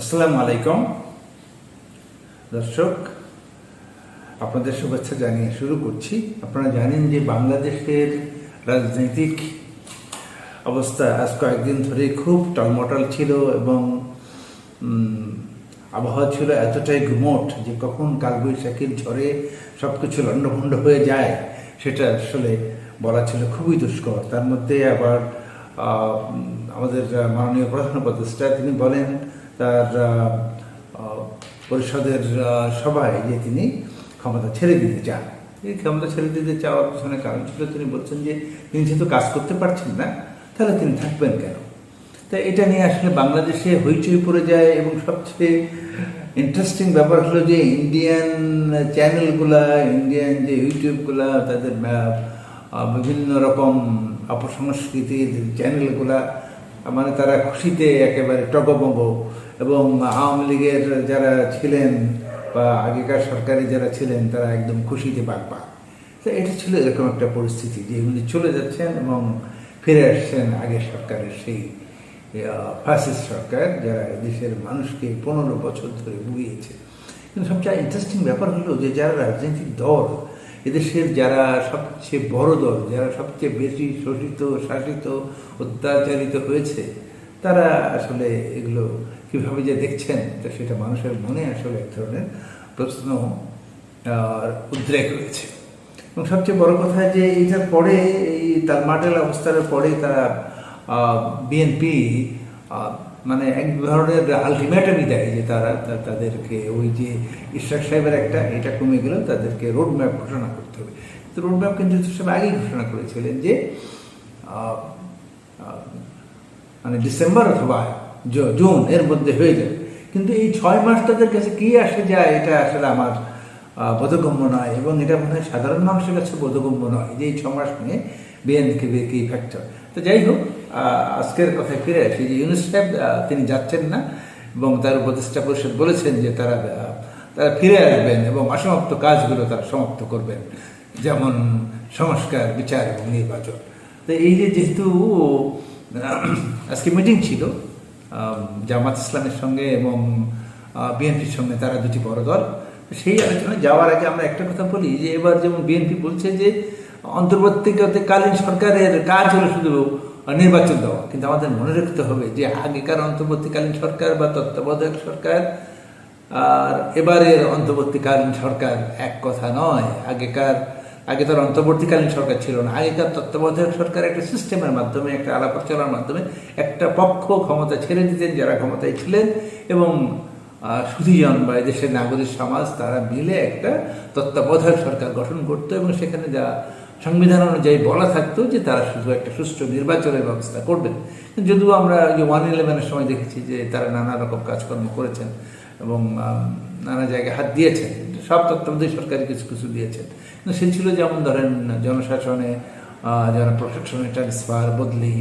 আসসালামু আলাইকুম। দর্শক, আপনাদের শুভেচ্ছা জানিয়ে শুরু করছি। আপনারা জানেন যে বাংলাদেশের রাজনৈতিক অবস্থা আজ কয়েকদিন ধরে খুব টলমটল ছিল এবং আবহাওয়া ছিল এতটাই গুমোট যে কখন কালবৈশাখীর ঝড়ে সব কিছু লণ্ডভণ্ড হয়ে যায়, সেটা আসলে বলা ছিল খুবই দুষ্কর। তার মধ্যে আবার আমাদের মাননীয় প্রধান উপদেষ্টা তিনি বলেন তার পরিষদের সভায় যে তিনি ক্ষমতা ছেড়ে দিতে চান। এই ক্ষমতা ছেড়ে দিতে চাওয়ার পিছনে কারণ ছিল, তিনি বলছেন যে, তিনি যেহেতু কাজ করতে পারছেন না, তাহলে তিনি থাকবেন কেন? তা এটা নিয়ে আসলে বাংলাদেশে হইচই পড়ে যায় এবং সবচেয়ে ইন্টারেস্টিং ব্যাপার হলো যে ইন্ডিয়ান চ্যানেলগুলা ইন্ডিয়ান যে ইউটিউবগুলা, তাদের বিভিন্ন রকম অপসংস্কৃতির চ্যানেলগুলা মানে তারা খুশিতে একেবারে টগবঙ্গ এবং আওয়ামী লীগের যারা ছিলেন বা আগেকার সরকারে যারা ছিলেন, তারা একদম খুশিতে বাগবা তো এটা ছিল এরকম একটা পরিস্থিতি যে উনি চলে যাচ্ছেন এবং ফিরে আসছেন আগের সরকারের সেই ফাসিস্ট সরকার যারা দেশের মানুষকে পনেরো বছর ধরে বুঝিয়েছে কিন্তু সবচেয়ে ইন্টারেস্টিং ব্যাপার হলো যে যারা রাজনৈতিক দল, এদেশের যারা সবচেয়ে বড় দল, যারা সবচেয়ে বেশি শোষিত, শাসিত, অত্যাচারিত হয়েছে, তারা আসলে এগুলো কীভাবে যে দেখছেন, তা সেটা মানুষের মনে আসলে এক ধরনের প্রশ্ন উদ্রেক হয়েছে। এবং সবচেয়ে বড় কথা যে এইটার পরে, এই তার মাটেল অবস্থার পরে তারা বিএনপি মানে এক ধরনের আলটিমেটামই দেয় যে তারা তাদেরকে ওই যে ইশরাক সাহেবের একটা, এটা কমে গেলেও তাদেরকে রোড ম্যাপ ঘোষণা করতে হবে। তো রোড ম্যাপ কিন্তু সাহেব আগেই ঘোষণা করেছিলেন যে মানে ডিসেম্বর অথবা জুন এর মধ্যে হয়ে যাবে কিন্তু এই ছয় মাস তাদের কাছে কি আসে যায় এটা আসলে আমার বোধগম্য নয় এবং এটা মনে হয় সাধারণ মানুষের কাছে বোধগম্য নয় যে এই ছ মাস নিয়ে বিএনকে কি ফ্যাক্টর তো যাই হোক আজকের কথায় ফিরে আসি যে ইউনুস সাহেব আহ, তিনি যাচ্ছেন না এবং তার উপদেষ্টা পরিষদ বলেছেন যে তারা তারা ফিরে আসবেন এবং অসমাপ্ত কাজগুলো তারা সমাপ্ত করবেন যেমন সংস্কার বিচার এবং নির্বাচন। তো এই যে যেহেতু আজকে মিটিং ছিল জামাত ইসলামের সঙ্গে এবং বিএনপির সঙ্গে তারা দুটি বড় দল। সেই আলোচনায় যাওয়ার আগে আমরা একটা কথা বলি যে এবার যেমন বিএনপি বলছে যে অন্তর্বর্তীকালীন সরকারের কাজ হলো শুধু নির্বাচন দেওয়া। কিন্তু আমাদের মনে রাখতে হবে যে আগেকার অন্তর্বর্তীকালীন সরকার বা তত্ত্বাবধায়ক সরকার, আর এবারের অন্তর্বর্তীকালীন সরকার এক কথা নয়। আগেকার আগে তার অন্তর্বর্তীকালীন সরকার ছিল না। আগেকার তত্ত্বাবধায়ক সরকার একটা সিস্টেমের মাধ্যমে, একটা আলাপ চলার মাধ্যমে একটা পক্ষ ক্ষমতা ছেড়ে দিতেন, যারা ক্ষমতায় ছিলেন এবং সুধীজন বা দেশের নাগরিক সমাজ তারা মিলে একটা তত্ত্বাবধায়ক সরকার গঠন করতো এবং সেখানে যা সংবিধান অনুযায়ী বলা থাকতো যে তারা শুধু একটা সুষ্ঠু নির্বাচনের ব্যবস্থা করবেন। যদিও আমরা যে ওয়ান ইলেভেনের সময় দেখেছি যে তারা নানা রকম কাজকর্ম করেছেন এবং নানা জায়গায় হাত দিয়েছেন। সব তত্ত্বাবধায়ক সরকারি কিছু কিছু দিয়েছেন। কিন্তু সে ছিল যেমন ধরেন, জনশাসনে জনপ্রশাসনে ট্রান্সফার বদলি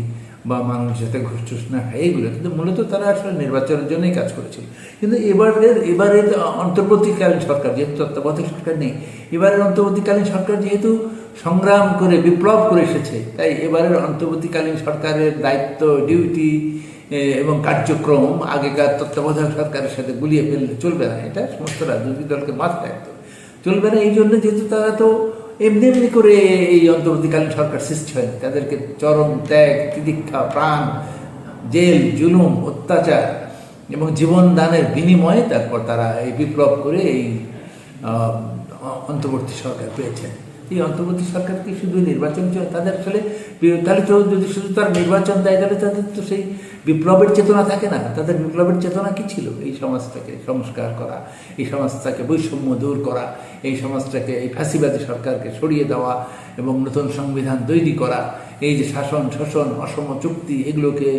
বা মানুষ যাতে ঘুষ না হয় এইগুলো। কিন্তু মূলত তারা আসলে নির্বাচনের জন্যই কাজ করেছিল। কিন্তু এবারের এবারের অন্তর্বর্তীকালীন সরকার যেহেতু তত্ত্বাবধায়ক সরকার নেই, এবারের অন্তর্বর্তীকালীন সরকার যেহেতু সংগ্রাম করে, বিপ্লব করে এসেছে, তাই এবারের অন্তর্বর্তীকালীন সরকারের দায়িত্ব ডিউটি এবং কার্যক্রম, আগেকার তত্ত্বাবধায়ক সরকারের সাথে গুলিয়ে ফেললে চলবে না। এটা সমস্ত রাজনৈতিক দলকে মাথায় রাখতে চলবে না, এই জন্য যেহেতু তারা তো এমনি এমনি করে এই অন্তর্বর্তীকালীন সরকার সৃষ্টি হয় তাদেরকে চরম ত্যাগ তিদীক্ষা প্রাণ, জেল, জুলুম, অত্যাচার এবং জীবন দানের বিনিময়ে তারপর তারা এই বিপ্লব করে এই অন্তর্বর্তী সরকার পেয়েছেন। এই অন্তর্বর্তী সরকার কি শুধু নির্বাচন চলে তাদের আসলে তাহলে তো যদি শুধু তার নির্বাচন দেয়, তাহলে তাদের তো সেই বিপ্লবের চেতনা থাকে না। তাদের বিপ্লবের চেতনা কি ছিল? এই সমাজটাকে সংস্কার করা, এই সমাজটাকে বৈষম্য দূর করা, এই সমাজটাকে, এই ফাঁসিবাদী সরকারকে সরিয়ে দেওয়া এবং নতুন সংবিধান তৈরি করা, এই যে শাসন, শোষণ, অসম চুক্তি এগুলোকে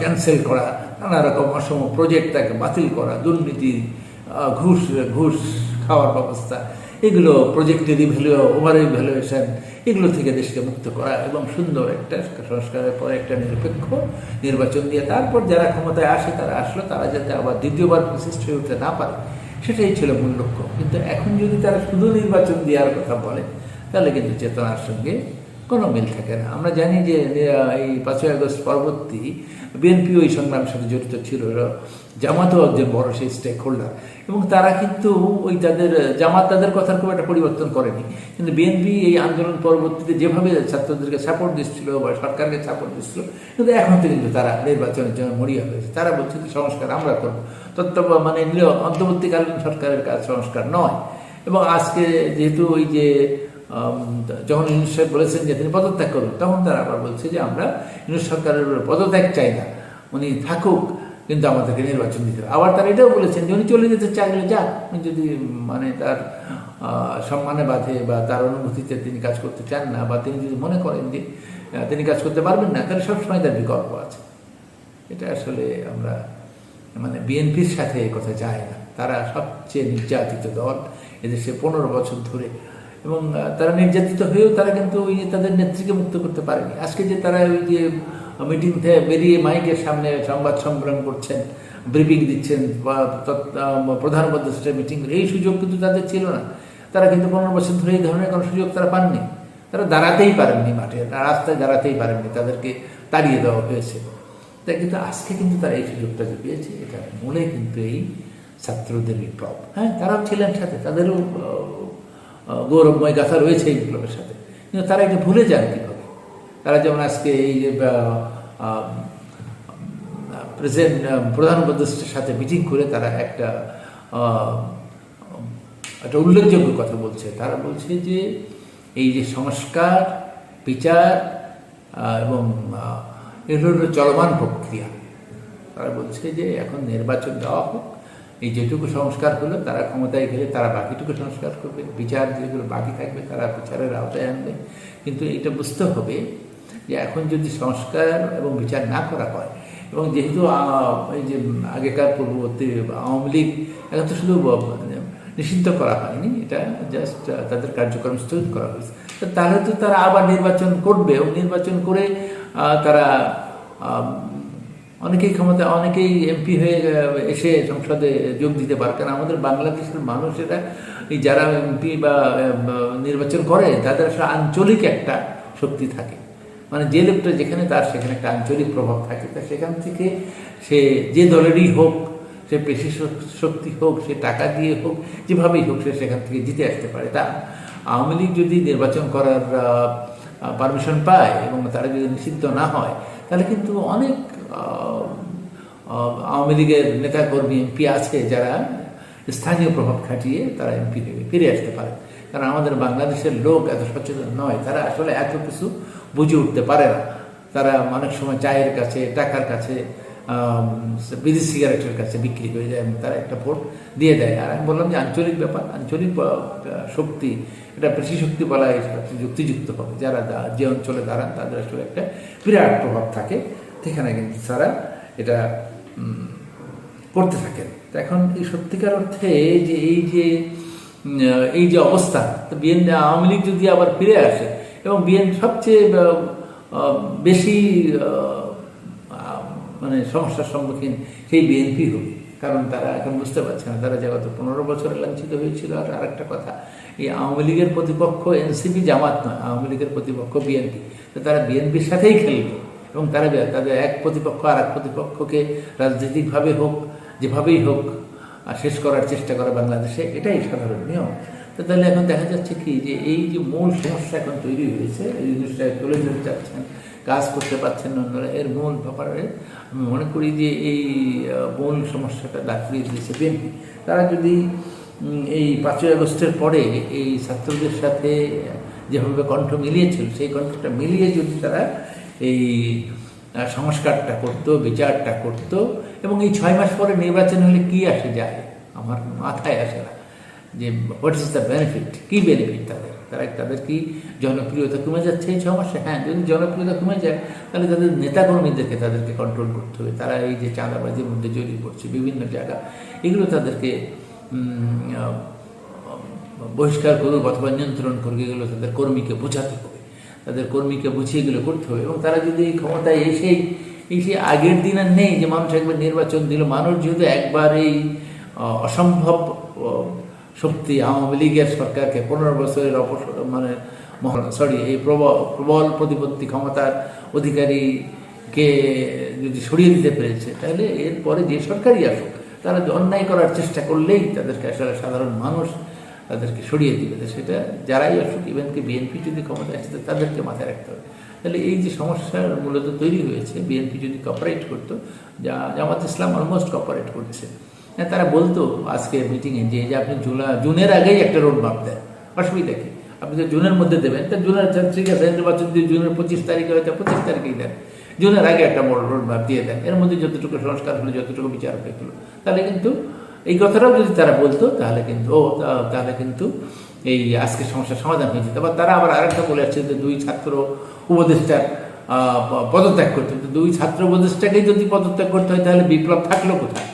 ক্যান্সেল করা, নানা রকম অসম প্রজেক্ট তাকে বাতিল করা, দুর্নীতি ঘুষ ঘুষ খাওয়ার ব্যবস্থা। এগুলো প্রজেক্টের ভ্যালু ওভার ভ্যালুয়েশন এগুলো থেকে দেশকে মুক্ত করা এবং সুন্দর একটা সংস্কারের পরে একটা নিরপেক্ষ নির্বাচন দিয়ে তারপর যারা ক্ষমতায় আসে, তারা আসলো, তারা যাতে আবার দ্বিতীয়বার প্রতিষ্ঠিত হয়ে উঠতে না পারে, সেটাই ছিল মূল লক্ষ্য। কিন্তু এখন যদি তারা শুধু নির্বাচন দেওয়ার কথা বলে, তাহলে কিন্তু চেতনার সঙ্গে কোনো মিল থাকে না। আমরা জানি যে এই পাঁচই আগস্ট পরবর্তী বিএনপি ওই সংগ্রামের সাথে জড়িত ছিল। জামাতও একজন বড় সেই স্টেক হোল্ডার এবং তারা কিন্তু ওই তাদের, জামাত তাদের কথার খুব একটা পরিবর্তন করেনি। কিন্তু বিএনপি এই আন্দোলন পরবর্তীতে যেভাবে ছাত্রদেরকে সাপোর্ট দিচ্ছিল বা সরকারকে সাপোর্ট দিচ্ছিল, কিন্তু এখন তো কিন্তু তারা নির্বাচনের জন্য মরিয়া হয়েছে। তারা বলছে যে, সংস্কার আমরা করব। তত্ত্ব মানে অন্তর্বর্তীকালীন সরকারের কাজ সংস্কার নয়। এবং আজকে যেহেতু ওই যে যখন সাহেব বলেছেন যে তিনি পদত্যাগ করুন, তখন তারা আবার বলছে যে আমরা ইউনুস সরকারের পদত্যাগ চাই না, উনি থাকুক, কিন্তু আমাদেরকে নির্বাচন দিতে হবে। আবার তারা এটাও বলেছেন যে উনি চলে যেতে চাইলে যাক, উনি যদি মানে তার সম্মানে বাধে বা তার অনুভূতিতে তিনি কাজ করতে চান না, বা তিনি যদি মনে করেন যে তিনি কাজ করতে পারবেন না, তাহলে সবসময় তার বিকল্প আছে। এটা আসলে আমরা মানে বিএনপির সাথে কথা যায় না। তারা সবচেয়ে নির্যাতিত দল এদেশে পনেরো বছর ধরে এবং তারা নির্যাতিত হয়েও তারা কিন্তু ওই যে তাদের নেত্রীকে মুক্ত করতে পারেনি। আজকে যে তারা ওই যে মিটিং থেকে বেরিয়ে মাইকের সামনে সংবাদ সংগ্রাম করছেন ব্রিফিং দিচ্ছেন বা তৎ- আহ, প্রধান উপদেষ্টা মিটিং এই সুযোগ কিন্তু তাদের ছিল না। তারা কিন্তু পনেরো বছর ধরে এই ধরনের কোনো সুযোগ তারা পাননি। তারা দাঁড়াতেই পারেননি মাঠে রাস্তায় দাঁড়াতেই পারেননি তাদেরকে তাড়িয়ে দেওয়া হয়েছে। তাই কিন্তু আজকে কিন্তু তারা এই সুযোগটা যে পেয়েছে এটা মূলে কিন্তু এই ছাত্রদের বিপ্লব। হ্যাঁ তারাও ছিলেন সাথে তাদেরও গৌরবময় গাথা রয়েছে এই বিপ্লবের সাথে। কিন্তু তারা এটা ভুলে যান কীভাবে? তারা যেমন আজকে এই যে প্রেসিডেন্ট প্রধান সাথে মিটিং করে তারা একটা একটা উল্লেখযোগ্য কথা বলছে। তারা বলছে যে, এই যে সংস্কার, বিচার এবং এগুলো চলমান প্রক্রিয়া। তারা বলছে যে এখন নির্বাচন দেওয়া হোক এই যেটুকু সংস্কার হলো, তারা ক্ষমতায় গেলে তারা বাকিটুকু সংস্কার করবে। বিচার যেগুলো বাকি থাকবে, তারা বিচারের আওতায় আনবে। কিন্তু এটা বুঝতে হবে যে এখন যদি সংস্কার এবং বিচার না করা হয়, এবং যেহেতু এই যে আগেকার পূর্ববর্তী আওয়ামী লীগ, এখন তো শুধু মানে নিষিদ্ধ করা হয়নি, এটা জাস্ট তাদের কার্যক্রম স্থগিত করা হয়েছে। তাহলে তো তারা আবার নির্বাচন করবে, এবং নির্বাচন করে তারা অনেকেই ক্ষমতা, অনেকেই এমপি হয়ে এসে সংসদে যোগ দিতে পারে। কারণ আমাদের বাংলাদেশের মানুষেরা এই যারা এমপি বা নির্বাচন করে, তাদের আসলে আঞ্চলিক একটা শক্তি থাকে। মানে যে লোকটা যেখানে তার সেখানে একটা আঞ্চলিক প্রভাব থাকে। তা সেখান থেকে সে যে দলেরই হোক, সে পেশি শক্তি হোক, সে টাকা দিয়ে হোক, যেভাবেই হোক, সে সেখান থেকে জিতে আসতে পারে। তা আওয়ামী লীগ যদি নির্বাচন করার পারমিশন পায় এবং তারা যদি নিষিদ্ধ না হয়, তাহলে কিন্তু অনেক আওয়ামী লীগের নেতাকর্মী এমপি আছে যারা স্থানীয় প্রভাব খাটিয়ে তারা এমপি থেকে ফিরে আসতে পারে। কারণ আমাদের বাংলাদেশের লোক এত সচেতন নয়, তারা আসলে এত কিছু বুঝে উঠতে পারে না। তারা অনেক সময় চায়ের কাছে, টাকার কাছে বিদেশি সিগারেটের কাছে বিক্রি হয়ে যায় তারা একটা ভোট দিয়ে দেয়। আর আমি বললাম যে আঞ্চলিক ব্যাপার, আঞ্চলিক শক্তি এটা পেশি শক্তি বলা যুক্তিযুক্ত হবে যারা যে অঞ্চলে দাঁড়ান তাদের আসলে একটা বিরাট প্রভাব থাকে। সেখানে কিন্তু তারা এটা করতে থাকেন। এখন এই সত্যিকার অর্থে যে এই যে এই যে অবস্থা বিএনপি আওয়ামী লীগ যদি আবার ফিরে আসে, এবং বিএনপি সবচেয়ে বেশি মানে সমস্যার সম্মুখীন সেই বিএনপি হবে কারণ তারা এখন বুঝতে পারছে না, তারা যে গত পনেরো বছরে লাঞ্ছিত হয়েছিল, আর আরেকটা কথা, এই আওয়ামী লীগের প্রতিপক্ষ এনসিপি জামাত নয়, আওয়ামী লীগের প্রতিপক্ষ বিএনপি, তো তারা বিএনপির সাথেই খেলবে। এবং তারা তাদের এক প্রতিপক্ষ আর এক প্রতিপক্ষকে রাজনৈতিকভাবে হোক, যেভাবেই হোক শেষ করার চেষ্টা করে বাংলাদেশে, এটাই সাধারণ নিয়ম। তো তাহলে এখন দেখা যাচ্ছে কি যে এই যে মূল সমস্যা এখন তৈরি হয়েছে, এই জিনিসটা তুলে ধরতে চাচ্ছেন কাজ করতে পারছেন অন্যরা, এর মূল ব্যাপারে আমি মনে করি যে এই মূল সমস্যাটা দাঁড়িয়ে দিয়েছে বিএনপি। তারা যদি এই পাঁচই আগস্টের পরে এই ছাত্রদের সাথে যেভাবে কণ্ঠ মিলিয়েছিল, সেই কণ্ঠটা মিলিয়ে যদি তারা এই সংস্কারটা করতো, বিচারটা করতো এবং এই ছয় মাস পরে নির্বাচন হলে কি আসে যায়? আমার মাথায় আসে না। যে হোয়াট ইজ দ্য বেনিফিট কী বেনিফিট তাদের? তারা তাদের কি জনপ্রিয়তা কমে যাচ্ছে এই ছ মাসে? হ্যাঁ যদি জনপ্রিয়তা কমে যায়, তাহলে তাদের নেতাকর্মীদেরকে তাদেরকে কন্ট্রোল করতে হবে। তারা এই যে চাঁদাবাজির মধ্যে জড়িয়ে পড়ছে বিভিন্ন জায়গা, এগুলো তাদেরকে বহিষ্কার করুক অথবা নিয়ন্ত্রণ করুক, এগুলো তাদের কর্মীকে বোঝাতে হবে। তাদের কর্মীকে বুঝিয়ে এগুলো করতে হবে। এবং তারা যদি এই ক্ষমতায় এসেই এই সে আগের দিন আর নেই যে মানুষ একবার নির্বাচন দিল, মানুষ যেহেতু একবার এই অসম্ভব শক্তি আওয়ামী লীগের সরকারকে পনেরো বছরের অপস মানে সরি এই প্রবল প্রবল প্রতিপত্তি ক্ষমতার অধিকারীকে যদি সরিয়ে দিতে পেরেছে, তাহলে এরপরে যে সরকারই আসুক, তারা অন্যায় করার চেষ্টা করলেই তাদেরকে আসলে সাধারণ মানুষ তাদেরকে সরিয়ে দিবে। তো সেটা যারাই আসুক ইভেনকে বিএনপি যদি ক্ষমতা আসছে তাদেরকে মাথায় রাখতে হবে। তাহলে এই যে সমস্যার মূলত তৈরি হয়েছে বিএনপি যদি কপারেট করতো, যা জামাত ইসলাম অলমোস্ট কপারেট করছে। হ্যাঁ তারা বলতো, আজকে মিটিংয়ে যে যে আপনি জুলা, জুনের আগেই একটা রোড মাপ দেন। অসুবিধা কি? আপনি তো জুনের মধ্যে দেবেন। তা জুনের ঠিক আছে নির্বাচন যদি জুনের পঁচিশ তারিখে হয়তো পঁচিশ তারিখেই দেন। জুনের আগে একটা বড় রোড ম্যাপ দিয়ে দেন। এর মধ্যে যতটুকু সংস্কার হলো, যতটুকু বিচার হলো তাহলে কিন্তু এই কথাটাও যদি তারা বলতো, তাহলে কিন্তু, ও তাহলে কিন্তু এই আজকে সমস্যার সমাধান হয়ে যেত। তারা আবার আরেকটা বলে আসছে যে দুই ছাত্র উপদেষ্টার পদত্যাগ করতে তো দুই ছাত্র উপদেষ্টাকেই যদি পদত্যাগ করতে হয়, তাহলে বিপ্লব থাকল কোথায়?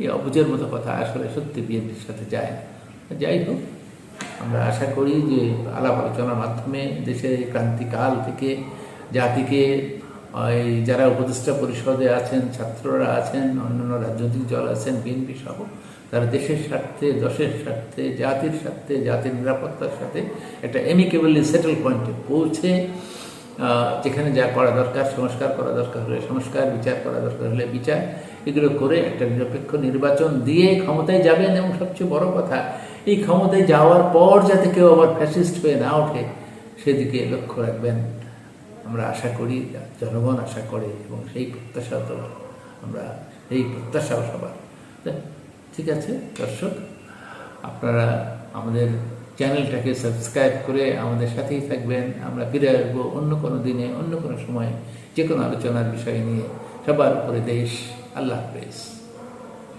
এই অবুঝের মতো কথা আসলে সত্যি বিএনপির সাথে যায় না। যাই হোক, আমরা আশা করি যে আলাপ আলোচনার মাধ্যমে দেশের ক্রান্তিকাল থেকে জাতিকে এই যারা উপদেষ্টা পরিষদে আছেন, ছাত্ররা আছেন, অন্যান্য রাজনৈতিক দল আছেন, বিএনপি সহ, তারা দেশের স্বার্থে, দশের স্বার্থে, জাতির স্বার্থে, জাতির নিরাপত্তার সাথে একটা এমিকেবলি সেটেল পয়েন্টে পৌঁছে যেখানে যা করা দরকার, সংস্কার করা দরকার হলে সংস্কার, বিচার করা দরকার হলে বিচার, এগুলো করে একটা নিরপেক্ষ নির্বাচন দিয়ে ক্ষমতায় যাবেন এবং সবচেয়ে বড় কথা, এই ক্ষমতায় যাওয়ার পর যাতে কেউ আবার ফ্যাসিস্ট হয়ে না ওঠে, সেদিকে লক্ষ্য রাখবেন আমরা আশা করি, জনগণ আশা করে এবং সেই প্রত্যাশা তো আমরা এই প্রত্যাশাও সবার। ঠিক আছে, দর্শক, আপনারা আমাদের চ্যানেলটাকে সাবস্ক্রাইব করে আমাদের সাথেই থাকবেন। আমরা ফিরে আসব অন্য কোনো দিনে, অন্য কোনো সময় যে কোনো আলোচনার বিষয় নিয়ে। সবার উপরে দেশ, আল্লাহ হাফেজ।